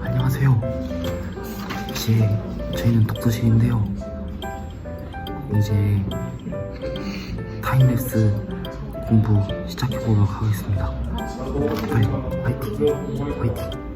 안녕하세요. 이제 저희는 독서실인데요. 이제 타임랩스 공부 시작해보도록 하겠습니다. 빨리 화이팅! 화이팅!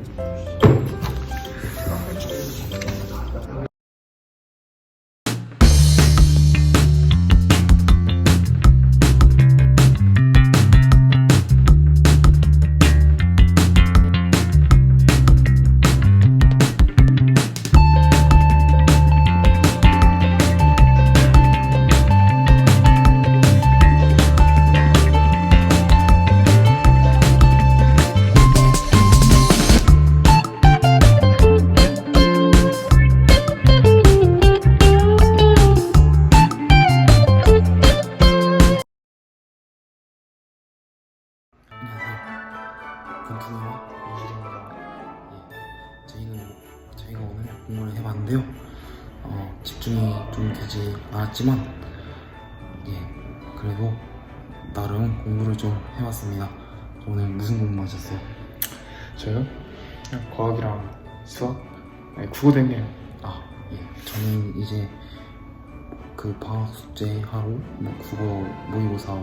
안녕하세요. 군투니와 윤실입니다. 예, 저희는 저희가 오늘 공부를 해봤는데요. 어, 집중이 좀 되지 않았지만, 예, 그래도 나름 공부를 좀 해봤습니다. 오늘 무슨 공부하셨어요? 저요? 그냥 과학이랑 수학? 아니 국어도 했네요 아, 예, 저는 이제 그 방학 숙제 하고 뭐 국어 모의고사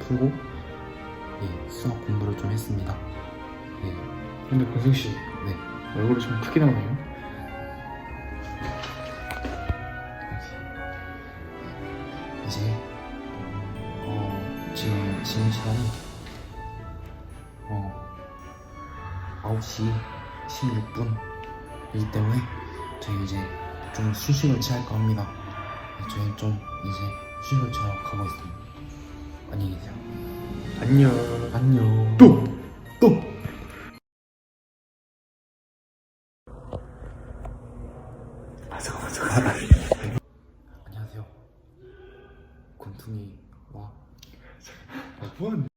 풀고, 예, 수학 공부를 좀 했습니다. 예, 근데 권승 씨 네. 얼굴이 좀 크게 나오네요 이제 어, 지금 지금 시간이 어 9시 16분이기 때문에 저희 이제 좀 휴식을 취할까 합니다. 네, 저희 좀 이제 휴식을 취하러 가고 있습니다. 안녕히 계세요. 안녕 안녕. 또! 또. 안녕하세요. 곤퉁이와 아 뭐하는데